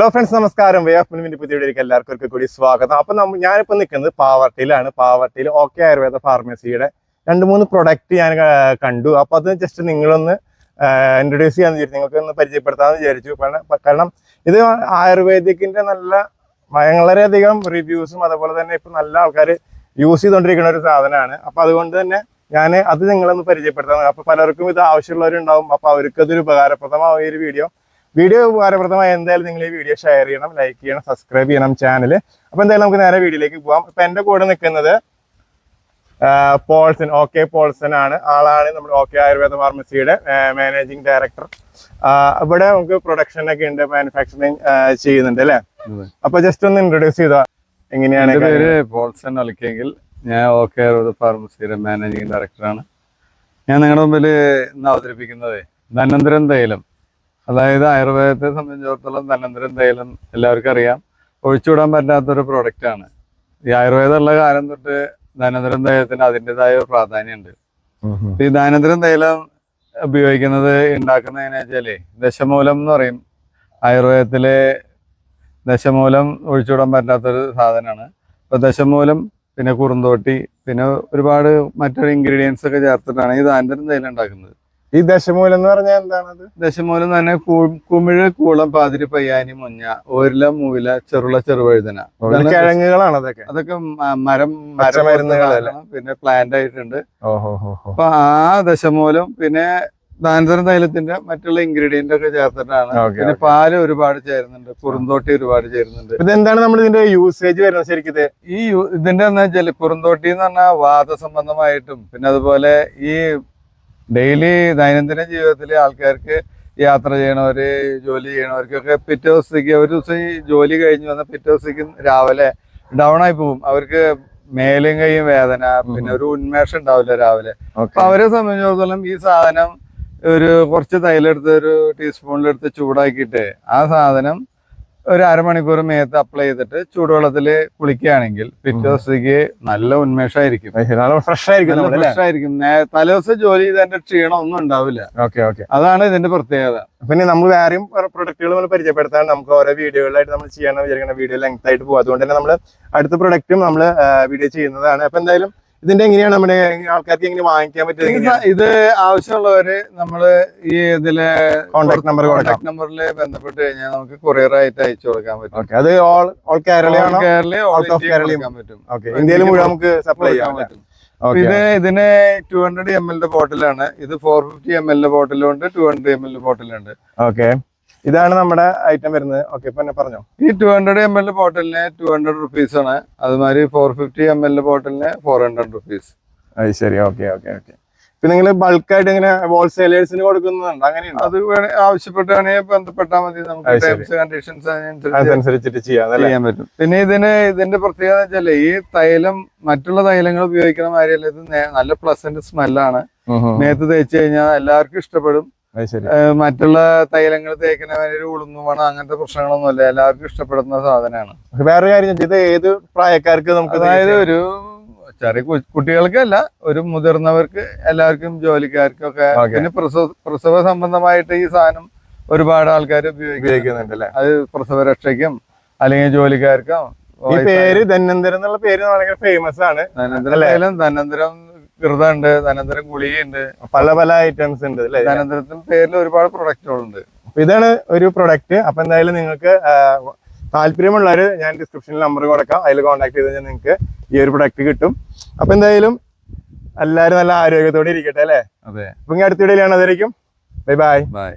Hello friends നമസ്കാരം. Way of മിനിമിന്റെ പുതിയ വീഡിയോയിലേക്ക് എല്ലാവർക്കും ഒരിക്കൽ കൂടി സ്വാഗതം. അപ്പൊ ഞാനിപ്പോ നിൽക്കുന്നത് പാവർട്ടിയിലാണ്. പാവർട്ടിയിൽ ഓക്കെ ആയുർവേദ ഫാർമസിയുടെ രണ്ട് മൂന്ന് പ്രൊഡക്റ്റ് ഞാൻ കണ്ടു. അപ്പൊ അത് ജസ്റ്റ് നിങ്ങളൊന്ന് ഇൻട്രൊഡ്യൂസ് ചെയ്യാന്ന് വിചാരിച്ചു. നിങ്ങൾക്ക് ഒന്ന് പരിചയപ്പെടുത്താമെന്ന് വിചാരിച്ചു. കാരണം ഇത് ആയുർവേദിക്കിന്റെ നല്ല വളരെയധികം റിവ്യൂസും അതുപോലെ തന്നെ ഇപ്പൊ നല്ല ആൾക്കാർ യൂസ് ചെയ്തുകൊണ്ടിരിക്കുന്ന ഒരു സാധനമാണ്. അപ്പൊ അതുകൊണ്ട് തന്നെ ഞാൻ അത് നിങ്ങളൊന്ന് പരിചയപ്പെടുത്താം. അപ്പൊ പലർക്കും ഇത് ആവശ്യമുള്ളവരുണ്ടാവും. അപ്പൊ അവർക്ക് അതൊരു ഉപകാരപ്രദമായ ഒരു വീഡിയോ വീഡിയോ ഉപകാരപ്രദമായ എന്തായാലും നിങ്ങൾ ഈ വീഡിയോ ഷെയർ ചെയ്യണം ലൈക്ക് ചെയ്യണം സബ്സ്ക്രൈബ് ചെയ്യണം ചാനൽ അപ്പൊ എന്തായാലും നമുക്ക് നേരെ വീഡിയോയിലേക്ക് പോകാം ഇപ്പൊ എന്റെ കൂടെ നിൽക്കുന്നത് പോൾസൺ ഓക്കെ പോൾസൺ ആണ്. ആളാണ് നമ്മുടെ ഓക്കെ ആയുർവേദ ഫാർമസിയുടെ മാനേജിംഗ് ഡയറക്ടർ ഇവിടെ നമുക്ക് പ്രൊഡക്ഷൻ ഒക്കെ ഉണ്ട് മാനുഫാക്ചറിങ് ചെയ്യുന്നുണ്ട് അല്ലേ. അപ്പൊ ജസ്റ്റ് ഒന്ന് ഇൻട്രൊഡ്യൂസ് ചെയ്താ എങ്ങനെയാണ് പേര് പോൾസൺ അളിക്കെങ്കിൽ ഞാൻ ഓക്കെ ആയുർവേദ ഫാർമസിയുടെ മാനേജിംഗ് ഡയറക്ടറാണ് ഞാൻ നിങ്ങളുടെ മുമ്പിൽ ഇന്ന് അവതരിപ്പിക്കുന്നത് ധനന്തരം തൈലം അതായത് ആയുർവേദത്തെ സംബന്ധിച്ചിടത്തോളം ധനന്തരം തൈലം എല്ലാവർക്കും അറിയാം. ഒഴിച്ചുവിടാൻ പറ്റാത്തൊരു പ്രോഡക്റ്റാണ് ഈ ആയുർവേദം ഉള്ള കാലം തൊട്ട് ധനന്തരം തൈലത്തിന് അതിന്റെതായ ഒരു പ്രാധാന്യമുണ്ട്. ഈ ധനന്തരം തൈലം ഉപയോഗിക്കുന്നത് ഉണ്ടാക്കുന്നതെന്ന് വെച്ചാൽ ദശമൂലം എന്ന് പറയും. ആയുർവേദത്തിലെ ദശമൂലം ഒഴിച്ചുവിടാൻ പറ്റാത്തൊരു സാധനമാണ്. അപ്പോൾ ദശമൂലം പിന്നെ കുറുന്തോട്ടി പിന്നെ ഒരുപാട് മറ്റൊരു ഇൻഗ്രീഡിയൻസ് ഒക്കെ ചേർത്തിട്ടാണ് ഈ ധാന്തരം തൈലം ഉണ്ടാക്കുന്നത്. ഈ ദശമൂലം എന്ന് പറഞ്ഞാൽ എന്താണത്? ദശമൂലം തന്നെ കുമിഴ് കൂളം പാതിരി പയ്യാനി മുഞ്ഞ ഓരില മൂല ചെറുള ചെറുവഴുതന. കിഴങ്ങുകളാണ് അതൊക്കെ. അതൊക്കെ മരം പച്ചമരുന്നുകളല്ലേ? പിന്നെ പ്ലാന്റ് ആയിട്ടുണ്ട്. അപ്പൊ ആ ദശമൂലം പിന്നെ ദാനന്തരം തൈലത്തിന്റെ മറ്റുള്ള ഇൻഗ്രീഡിയന്റ് ഒക്കെ ചേർത്തിട്ടാണ്. പിന്നെ പാൽ ഒരുപാട് ചേരുന്നുണ്ട്. കുറുന്തോട്ടി ഒരുപാട് ചേരുന്നുണ്ട്. ഇതെന്താണ് നമ്മൾ ഇതിന്റെ യൂസേജ് വരുന്നത് ശരിക്കും ഈ ഇതിന്റെ എന്താ വെച്ചാൽ കുറുന്തോട്ടി എന്ന് പറഞ്ഞാൽ വാദസംബന്ധമായിട്ടും പിന്നെ അതുപോലെ ഈ ഡെയിലി ദൈനംദിന ജീവിതത്തിലെ ആൾക്കാർക്ക് യാത്ര ചെയ്യണവര് ജോലി ചെയ്യണവർക്കൊക്കെ പിറ്റേ ദിവസത്തേക്ക് ഒരു ദിവസം ഈ ജോലി കഴിഞ്ഞ് വന്ന പിറ്റേ ദിവസത്തേക്ക് രാവിലെ ഡൗൺ ആയി പോകും അവർക്ക് മേലും കൈയും വേദന പിന്നെ ഒരു ഉന്മേഷം ഉണ്ടാവില്ല രാവിലെ. അപ്പൊ അവരെ സംബന്ധിച്ചിടത്തോളം ഈ സാധനം ഒരു കുറച്ച് തൈലെടുത്ത് ഒരു ടീസ്പൂണിലെടുത്ത് ചൂടാക്കിയിട്ട് ആ സാധനം ഒരു അരമണിക്കൂർ മേത്ത് അപ്ലൈ ചെയ്തിട്ട് ചൂടുവെള്ളത്തിൽ കുളിക്കുകയാണെങ്കിൽ പിറ്റേ ദിവസത്തേക്ക് നല്ല ഉന്മേഷമായിരിക്കും. ഫ്രഷ് ആയിരിക്കും ഫ്രഷ് ആയിരിക്കും. തലേദിവസം ജോലി ചെയ്തതിന്റെ ക്ഷീണം ഒന്നും ഉണ്ടാവില്ല. Okay okay. അതാണ് ഇതിന്റെ പ്രത്യേകത. പിന്നെ നമ്മൾ വേറെയും പ്രൊഡക്റ്റുകൾ നമ്മൾ പരിചയപ്പെടുത്താൻ നമുക്ക് ഓരോ വീഡിയോകളായിട്ട് നമ്മൾ ചെയ്യാൻ വിചാരിക്കുന്ന വീഡിയോ ലെങ്ത് ആയിട്ട് പോകും അതുകൊണ്ട് തന്നെ നമ്മൾ അടുത്ത പ്രൊഡക്റ്റും നമ്മൾ വീഡിയോ ചെയ്യുന്നതാണ്. അപ്പൊ എന്തായാലും ഇതിന്റെ എങ്ങനെയാണ് നമ്മുടെ ആൾക്കാർക്ക് എങ്ങനെ വാങ്ങിക്കാൻ പറ്റുന്നത് ഇത് ആവശ്യമുള്ളവര് നമ്മൾ ഈ ഇതിലെ കോൺടാക്ട് നമ്പർ കോൺടാക്ട് നമ്പറിൽ ബന്ധപ്പെട്ട് കഴിഞ്ഞാൽ നമുക്ക് കൊറിയർ ആയിട്ട് അയച്ചു കൊടുക്കാൻ പറ്റും. അത് ഓൾ ഓൾ കേരളയാണോ കേരള ഓൾ ഓഫ് യും. പറ്റും. ഓക്കെ ഇന്ത്യയിൽ മുഴുവൻ നമുക്ക് സപ്ലൈ ചെയ്യാൻ പറ്റും. ഇത് ഇതിന് ടു ഹൺഡ്രഡ് എം എൽ ബോട്ടിലാണ് ഇത് ഫോർ ഫിഫ്റ്റി എം ബോട്ടിലും ബോട്ടിലുണ്ട് ടു ഹൺഡ്രഡ് എം എൽ ബോട്ടിലുണ്ട് ഓക്കെ ഇതാണ് നമ്മുടെ ഐറ്റം വരുന്നത്. ഓക്കെ ഇപ്പൊ എന്നെ പറഞ്ഞോ? ഈ ടു ഹൺഡ്രഡ് എം എൽ ബോട്ടിലിന് ടു ഹൺഡ്രഡ് റുപ്പീസ് ആണ്. അതുമാതിരി ഫോർ ഫിഫ്റ്റി എം എൽ ബോട്ടിലിന് ഫോർ ഹൺഡ്രഡ് റുപ്പീസ് അത് ശരി. ഓക്കെ ഓക്കെ ഓക്കെ ഇപ്പൊ നിങ്ങൾ ബൾക്കായിട്ട് ഇങ്ങനെ ഹോൾസെയിലേഴ്സിന് കൊടുക്കുന്നുണ്ട് അങ്ങനെയുണ്ട്? അത് ആവശ്യപ്പെട്ടാണെങ്കിൽ ബന്ധപ്പെട്ടാൽ മതി. നമുക്ക് ടേംസ് കണ്ടീഷൻസ് അല്ലേ? ചെയ്യാൻ പറ്റും. പിന്നെ ഇതിന് ഇതിന്റെ പ്രത്യേകത വെച്ചാൽ ഈ തൈലം മറ്റുള്ള തൈലങ്ങൾ ഉപയോഗിക്കുന്ന മാതിരിയല്ല ഇത് നല്ല പ്ലസന്റ് സ്മെല്ലാണ് മേത്ത് തേച്ച് കഴിഞ്ഞാൽ എല്ലാവർക്കും ഇഷ്ടപ്പെടും. മറ്റുള്ള തൈലങ്ങൾ തേക്കുന്ന മാതിരി ഒരു ഉളുന്നു വേണം അങ്ങനത്തെ പ്രശ്നങ്ങളൊന്നുമില്ല. എല്ലാവർക്കും ഇഷ്ടപ്പെടുന്ന സാധനമാണ്. വേറെ കാര്യം ഇത് ഏത് പ്രായക്കാർക്ക് നമുക്ക് അതായത് ഒരു ചെറിയ കുട്ടികൾക്കല്ല ഒരു മുതിർന്നവർക്ക് എല്ലാവർക്കും ജോലിക്കാർക്കും ഒക്കെ പിന്നെ പ്രസവ പ്രസവ സംബന്ധമായിട്ട് ഈ സാധനം ഒരുപാട് ആൾക്കാർ ഉപയോഗിക്കും ഉപയോഗിക്കുന്നുണ്ട് അല്ലേ? അത് പ്രസവ രക്ഷയ്ക്കും അല്ലെങ്കിൽ ജോലിക്കാർക്കും ഈ പേര് ധന്വന്തരം എന്നുള്ള പേര് ഭയങ്കര ഫേമസ് ആണ്. ധനന്തരം അല്ലേ? ധനന്തരം കൃതമുണ്ട് ധനന്തരം ഗുളികയുണ്ട്. പല പല ഐറ്റംസ് ഉണ്ട് അല്ലേ? ധനന്തരത്തിന്റെ പേരിൽ ഒരുപാട് പ്രൊഡക്റ്റുകളുണ്ട് അപ്പൊ ഇതാണ് ഒരു പ്രൊഡക്റ്റ് അപ്പൊ എന്തായാലും നിങ്ങൾക്ക് താല്പര്യമുള്ളവര് ഞാൻ ഡിസ്ക്രിപ്ഷനിൽ നമ്പർ കൊടുക്കാം. അതിൽ കോൺടാക്ട് ചെയ്ത് കഴിഞ്ഞാൽ നിങ്ങൾക്ക് ഈ ഒരു പ്രൊഡക്റ്റ് കിട്ടും. അപ്പൊ എന്തായാലും എല്ലാവരും നല്ല ആരോഗ്യത്തോടെ ഇരിക്കട്ടെ അല്ലേ? അതെ. അപ്പൊ ഇങ്ങനെ അടുത്ത വീഡിയോയിലാണ് അതായിരിക്കും ബൈ ബൈ ബൈ